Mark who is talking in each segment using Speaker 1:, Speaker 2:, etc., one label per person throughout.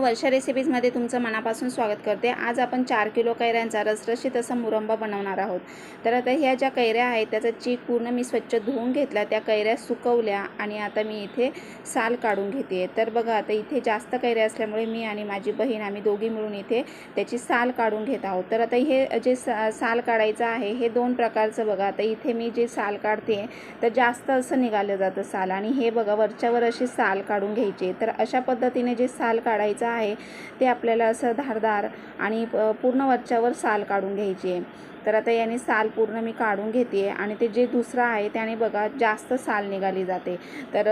Speaker 1: वर्षा रेसिपीजमध्ये तुमचं मनापासून स्वागत करते. आज आपण चार किलो कैऱ्यांचा रसरशीत असा मुरंबा बनवणार आहोत. तर आता ह्या ज्या कैऱ्या आहेत त्याचा चीक पूर्ण मी स्वच्छ धुवून घेतला त्या कैऱ्या सुकवल्या आणि आता मी इथे साल काढून घेते. तर बघा आता इथे जास्त कैऱ्या असल्यामुळे मी आणि माझी बहीण आम्ही दोघी मिळून इथे त्याची साल काढून घेत आहोत. तर आता हे जे सा साल काढायचं आहे हे दोन प्रकारचं बघा. आता इथे मी जे साल काढते तर जास्त असं निघालं जातं साल. आणि हे बघा वरच्यावर अशी साल काढून घ्यायची. तर अशा पद्धतीने जे साल काढायचं आहे ते आपल्याला असं धारदार आणि पूर्ण वरच्यावर साल काढून घ्यायची आहे. तर आता याने साल पूर्ण मी काढून घेते आणि ते जे दुसरं आहे त्याने बघा जास्त साल निघाली जाते. तर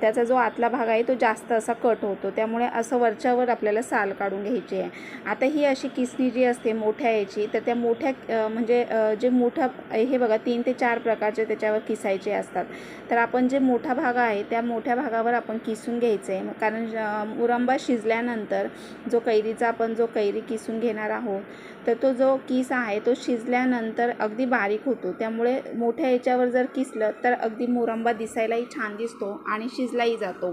Speaker 1: त्याचा जो आतला भाग आहे तो जास्त असा कट होतो. त्यामुळे असं वरच्यावर आपल्याला साल काढून घ्यायची आहे. आता ही अशी किसणी जी असते मोठ्या याची तर त्या मोठ्या म्हणजे जे मोठं हे बघा तीन ते चार प्रकारचे त्याच्यावर किसायचे असतात. तर आपण जे मोठा भाग आहे त्या मोठ्या भागावर आपण किसून घ्यायचं आहे कारण मुरंबा शिजल्यानंतर जो कैरीचा आपण जो कैरी किसून घेणार आहोत तर तो जो किस आहे तो किसल्यानंतर अगदी बारीक होतो. त्यामुळे मोठ्या याच्यावर जर किसलं तर अगदी मोरंबा दिसायलाही छान दिसतो आणि शिजलाही जातो.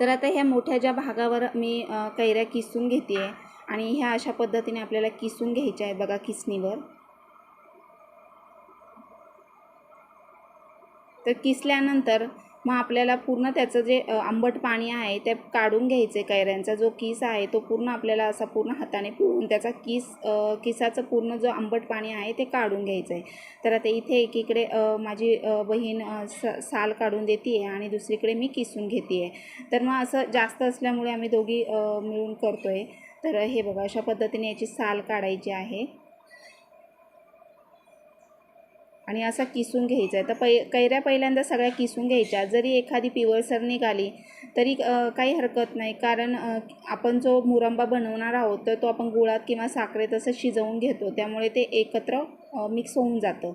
Speaker 1: तर आता ह्या मोठ्या ज्या भागावर मी कैऱ्या किसून घेते आहे आणि ह्या अशा पद्धतीने आपल्याला किसून घ्यायच्या आहे बघा किसणीवर. तर किसल्यानंतर मग आपल्याला पूर्ण त्याचं जे आंबट पाणी आहे ते काढून घ्यायचे कैऱ्यांचा जो किस आहे तो पूर्ण आपल्याला असा पूर्ण हाताने पिळून त्याचा किस किसाचं पूर्ण जो आंबट पाणी आहे ते काढून घ्यायचं आहे तर आता इथे एकीकडे माझी बहीण स साल काढून देते आहे आणि दुसरीकडे मी किसून घेते आहे तर मग असं जास्त असल्यामुळे आम्ही दोघी मिळून करतो आहे तर हे बघा अशा पद्धतीने याची साल काढायची आहे. आणि असा किसून घ्यायचा आहे. तर पै कैऱ्या पहिल्यांदा सगळ्या किसून घ्यायच्या. जरी एखादी पिवळसर निघाली तरी काही हरकत नाही. कारण आपण जो मुरंबा बनवणार आहोत तर तो आपण गुळात किंवा साखरेत असं शिजवून घेतो. त्यामुळे ते एकत्र मिक्स होऊन जातं.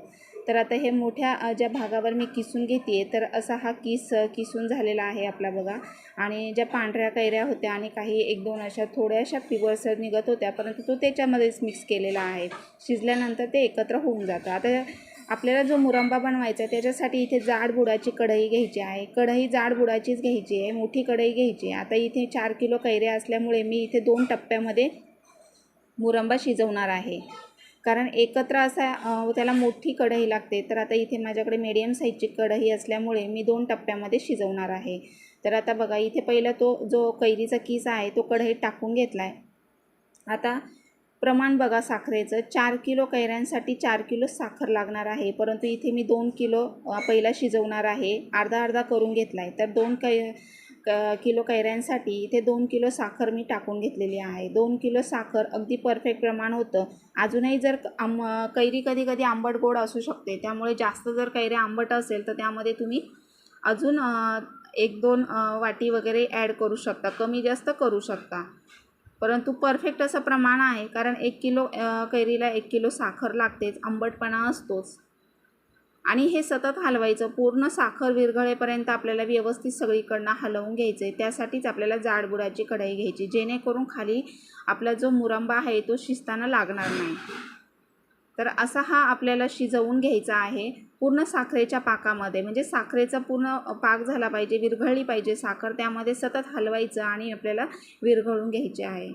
Speaker 1: तर आता हे मोठ्या ज्या भागावर मी किसून घेते तर असा हा किस किसून झालेला आहे आपला बघा. आणि ज्या पांढऱ्या कैऱ्या होत्या आणि काही एक दोन अशा थोड्याशा पिवळसर निघत होत्या परंतु तो त्याच्यामध्येच मिक्स केलेला आहे. शिजल्यानंतर ते एकत्र होऊन जातं. आता आपल्याला जो मुरंबा बनवायचा आहे त्याच्यासाठी इथे जाड बुडाची कढई घ्यायची आहे. कढई जाड बुडाचीच घ्यायची आहे मोठी कढई घ्यायची आहे. आता इथे चार किलो कैऱ्या असल्यामुळे मी इथे दोन टप्प्यामध्ये मुरंबा शिजवणार आहे. कारण एकत्र असा त्याला मोठी कढई लागते. तर आता इथे माझ्याकडे मीडियम साईजची कढई असल्यामुळे मी दोन टप्प्यामध्ये शिजवणार आहे. तर आता बघा इथे पहिला तो जो कैरीचा किस आहे तो कढईत टाकून घेतला आहे आता प्रमाण बघा साखरेचं. चार किलो कैऱ्यांसाठी चार किलो साखर लागणार आहे. परंतु इथे मी दोन किलो पहिला शिजवणार आहे. अर्धा अर्धा करून घेतला आहे तर दोन कै क किलो कैऱ्यांसाठी इथे दोन किलो साखर मी टाकून घेतलेली आहे. दोन किलो साखर अगदी परफेक्ट प्रमाण होतं. अजूनही जर आंब कैरी कधी कधी आंबट गोड असू शकते. त्यामुळे जास्त जर कैऱ्या आंबट असेल तर त्यामध्ये तुम्ही अजून एक दोन वाटी वगैरे ॲड करू शकता. कमी जास्त करू शकता. परंतु परफेक्ट असं प्रमाण आहे कारण एक किलो कैरीला एक किलो साखर लागतेच आंबटपणा असतोच. आणि हे सतत हलवायचं पूर्ण साखर विरघळेपर्यंत आपल्याला व्यवस्थित सगळीकडनं हलवून घ्यायचं आहे त्यासाठीच आपल्याला जाडबुडाची कढाई घ्यायची जेणेकरून खाली आपला जो मुरंबा आहे तो शिजताना लागणार नाही. तर असा हा आपल्याला शिजवून घ्यायचा आहे पूर्ण साखरेच्या पाकामध्ये. म्हणजे साखरेचा पूर्ण पाक झाला पाहिजे विरघळली पाहिजे साखर त्यामध्ये सतत हलवायचं आणि आपल्याला विरघळून घ्यायचे आहे.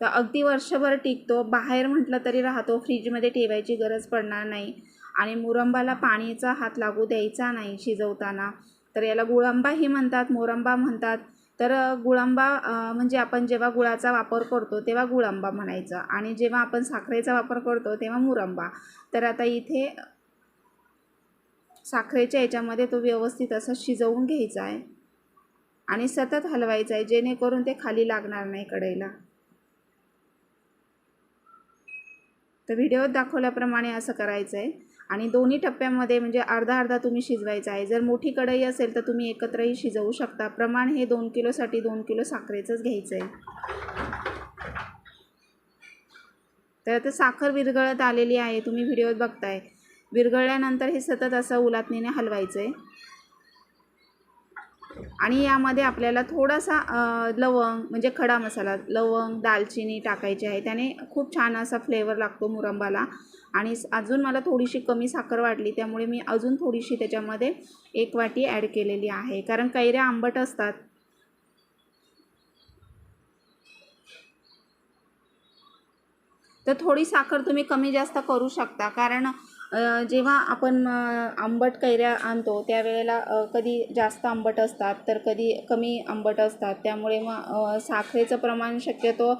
Speaker 1: तर अगदी वर्षभर टिकतो. बाहेर म्हटलं तरी राहतो. फ्रीजमध्ये ठेवायची गरज पडणार नाही. आणि मुरंबाला पाणीचा हात लागू द्यायचा नाही शिजवताना. तर याला गुळंबाही म्हणतात. मोरंबा म्हणतात. तर गुळंबा गुळांबा म्हणजे आपण जेव्हा गुळाचा वापर करतो तेव्हा गुळांबा म्हणायचा. आणि जेव्हा आपण साखरेचा वापर करतो तेव्हा मुरंबा. तर आता इथे साखरेच्या याच्यामध्ये तो व्यवस्थित असं शिजवून घ्यायचा आहे. आणि सतत हलवायचा आहे जेणेकरून ते खाली लागणार नाही कढईला. तर व्हिडिओत दाखवल्याप्रमाणे असं करायचं आहे आणि दोन्ही टप्प्यामध्ये म्हणजे अर्धा अर्धा तुम्ही शिजवायचा आहे. जर मोठी कढई असेल तर तुम्ही एकत्रही शिजवू शकता. प्रमाण हे दोन किलोसाठी दोन किलो साखरेचंच घ्यायचं आहे तर आता साखर विरघळत आलेली आहे. तुम्ही व्हिडिओत बघताय. विरघळल्यानंतर हे सतत असं उलातणीने हलवायचं आहे आणि यामध्ये आपल्याला थोडासा लवंग म्हणजे खडा मसाला लवंग दालचिनी टाकायची आहे. त्याने खूप छान असा फ्लेवर लागतो मुरंबाला. आणि अजून मला थोडीशी कमी साखर वाटली त्यामुळे मी अजून थोडीशी त्याच्यामध्ये एक वाटी ॲड केलेली आहे. कारण कैऱ्या आंबट असतात. तर थोडी साखर तुम्ही कमी जास्त करू शकता. कारण जेव्हा आपण आंबट कैऱ्या आणतो त्यावेळेला कधी जास्त आंबट असतात तर कधी कमी आंबट असतात. त्यामुळे मग साखरेचं प्रमाण शक्यतो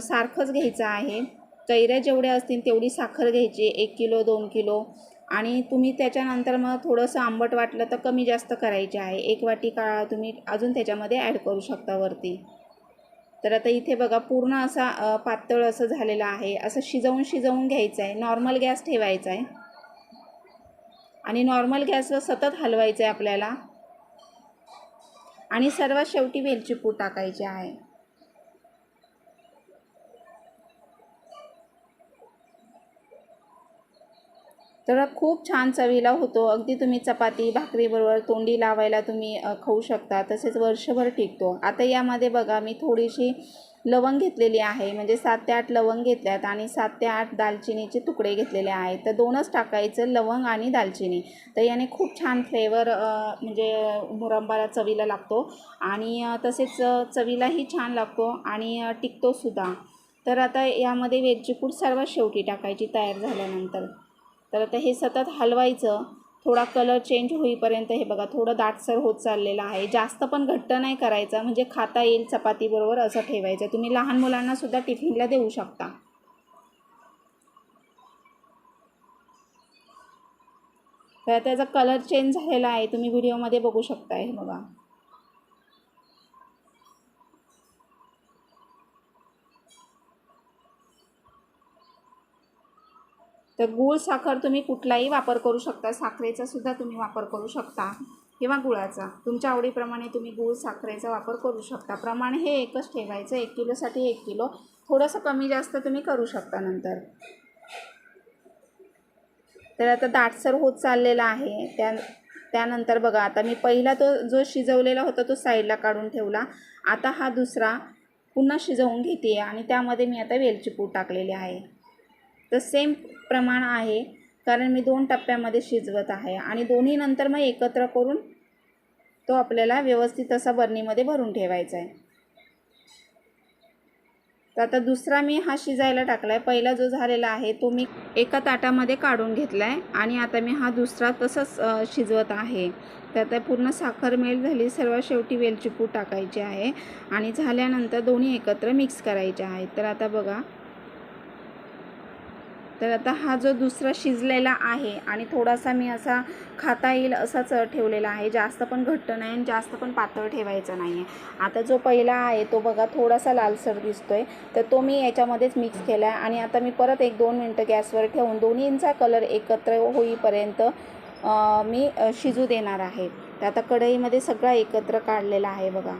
Speaker 1: सारखंच घ्यायचं आहे. कैऱ्या जेवढ्या असतील तेवढी साखर घ्यायची एक किलो दोन किलो. आणि तुम्ही त्याच्यानंतर मग थोडंसं आंबट वाटलं तर कमी जास्त करायचे आहे. एक वाटी काळा तुम्ही अजून त्याच्यामध्ये ॲड करू शकता वरती. तर आता इथे बघा पूर्ण असा पातळ असं झालेलं आहे. असं शिजवून शिजवून घ्यायचं आहे. नॉर्मल गॅस ठेवायचा आहे. आणि नॉर्मल गॅसवर सतत हलवायचं आहे आपल्याला. आणि सर्वात शेवटी वेलची पूड टाकायची आहे. तर खूप छान चवीला होतो. अगदी तुम्ही चपाती भाकरीबरोबर तोंडी लावायला तुम्ही खाऊ शकता. तसेच वर्षभर टिकतो. आता यामध्ये बघा मी थोडीशी लवंग घेतलेली आहे. म्हणजे सात ते आठ लवंग घेतल्यात आणि सात ते आठ दालचिनीचे तुकडे घेतलेले आहेत. तर दोनच टाकायचं लवंग आणि दालचिनी. तर याने खूप छान फ्लेवर म्हणजे मुरंबाला चवीला लागतो. आणि तसेच चवीलाही छान लागतो आणि टिकतोसुद्धा. तर आता यामध्ये वेलची सर्वात शेवटी टाकायची तयार झाल्यानंतर. तर आता हे सतत हलवायचं थोडा कलर चेंज होईपर्यंत हे बघा थोडं दाटसर होत चाललेलं आहे. जास्त पण घट्ट नाही करायचं म्हणजे खाता येईल चपातीबरोबर असं ठेवायचं. तुम्ही लहान मुलांनासुद्धा टिफिनला देऊ शकता. तर त्याचा कलर चेंज झालेला आहे तुम्ही व्हिडिओमध्ये बघू शकता हे बघा. तर गूळ साखर तुम्ही कुठलाही वापर करू शकता. साखरेचा सुद्धा तुम्ही वापर करू शकता. किंवा गुळाचा. तुमच्या आवडीप्रमाणे तुम्ही गूळ साखरेचा वापर करू शकता. प्रमाण हे एकच ठेवायचं. एक किलोसाठी एक किलो. थोडंसं कमी जास्त तुम्ही करू शकता नंतर. तर आता दाटसर होत चाललेला आहे. त्या त्यानंतर बघा आता मी पहिला तो जो शिजवलेला होता तो साईडला काढून ठेवला. आता हा दुसरा पुन्हा शिजवून घेते. आणि त्यामध्ये मी आता वेलची पूड टाकलेली आहे. तर सेम प्रमाण आहे कारण मी दोन टप्प्यामध्ये शिजवत आहे आणि दोन्ही नंतर मग एकत्र करून तो आपल्याला व्यवस्थित असा बरणीमध्ये भरून ठेवायचा आहे. तर आता दुसरा मी हा शिजायला टाकला आहे पहिला जो झालेला आहे तो मी एका ताटामध्ये काढून घेतला आहे आणि आता मी हा दुसरा तसंच शिजवत आहे. तर आता पूर्ण साखर मेल झाली सर्वात शेवटी वेलची पूड टाकायची आहे आणि झाल्यानंतर दोन्ही एकत्र मिक्स करायचे आहेत. तर आता बघा तर आता हा जो दुसरा शिजलेला आहे आणि थोडासा मी असा खाता येईल असाच ठेवलेला आहे. जास्त पण घट्ट नाही आणि जास्त पण पातळ ठेवायचं नाही आहे आता जो पहिला आहे तो बघा थोडासा लालसर दिसतोय. तर तो मी याच्यामध्येच मिक्स केला आहे आणि आता मी परत एक दोन मिनटं गॅसवर ठेवून दोन्हींचा कलर एकत्र होईपर्यंत मी शिजू देणार आहे. तर आता कढईमध्ये सगळा एकत्र काढलेला आहे बघा.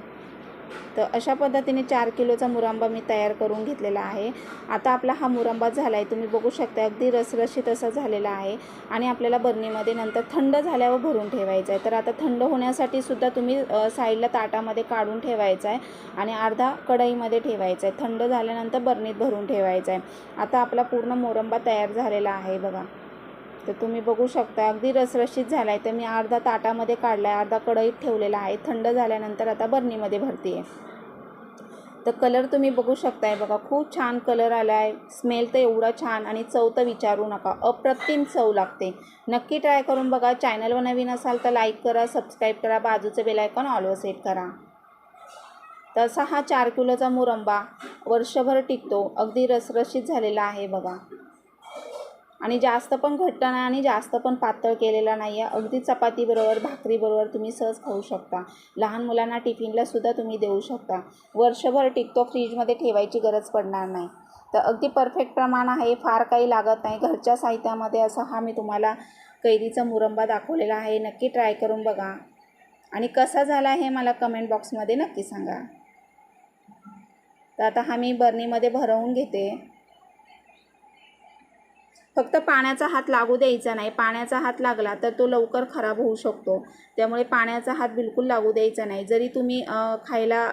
Speaker 1: तर अशा पद्धतीने चार किलोचा मुरांबा मी तयार करून घेतलेला आहे. आता आपला हा मुरांबा झाला आहे तुम्ही बघू शकता अगदी रसरशीत असा झालेला आहे. आणि आपल्याला बरणीमध्ये नंतर थंड झाल्यावर भरून ठेवायचा आहे. तर आता थंड होण्यासाठी सुद्धा तुम्ही साईडला ताटामध्ये काढून ठेवायचा आहे आणि अर्धा कढईमध्ये ठेवायचा आहे. थंड झाल्यानंतर बरणीत भरून ठेवायचा आहे. आता आपला पूर्ण मोरंबा तयार झालेला आहे बघा. तर तुम्ही बघू शकता अगदी रसरशीत झाला आहे तर मी अर्धा ताटामध्ये काढला आहे अर्धा कढईत ठेवलेला आहे. थंड झाल्यानंतर आता बरणीमध्ये भरते आहे तर कलर तुम्ही बघू शकताय बघा खूप छान कलर आला आहे स्मेल तर एवढा छान आणि चव तर विचारू नका अप्रतिम चव लागते. नक्की ट्राय करून बघा. चॅनलवर नवीन असाल तर लाईक करा सबस्क्राईब करा बाजूचं बेलायकॉन ऑलवर सेट करा. तसा हा चार किलोचा मुरंबा वर्षभर टिकतो. अगदी रसरशीत झालेला आहे बघा. आणि जास्त पण घट्ट नाही आणि जास्त पण पातळ केलेला नाही आहे अगदी चपातीबरोबर भाकरीबरोबर तुम्ही सहज खाऊ शकता. लहान मुलांना टिफिनला सुद्धा तुम्ही देऊ शकता. वर्षभर टिकतो फ्रीजमध्ये ठेवायची गरज पडणार नाही. तर अगदी परफेक्ट प्रमाण आहे. फार काही लागत नाही. घरच्या साहित्यामध्ये असा हा मी तुम्हाला कैरीचा मुरंबा दाखवलेला आहे. नक्की ट्राय करून बघा. आणि कसा झाला हे मला कमेंट बॉक्समध्ये नक्की सांगा. तर आता हा मी बर्नीमध्ये भरवून घेते. फक्त पाण्याचा हात लागू द्यायचा नाही. पाण्याचा हात लागला तर तो लवकर खराब होऊ शकतो. त्यामुळे पाण्याचा हात बिलकुल लागू द्यायचा नाही. जरी तुम्ही खायला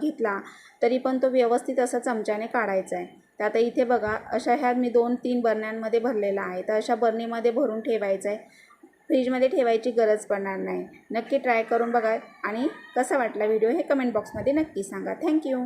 Speaker 1: घेतला तरी पण तो व्यवस्थित असा चमच्याने काढायचा आहे. तर आता इथे बघा अशा ह्या मी दोन तीन बरण्यांमध्ये भरलेला आहे. तर अशा बरणीमध्ये भरून ठेवायचं आहे. फ्रीजमध्ये ठेवायची गरज पडणार नाही. नक्की ट्राय करून बघा आणि कसा वाटला व्हिडिओ हे कमेंट बॉक्समध्ये नक्की सांगा. थँक्यू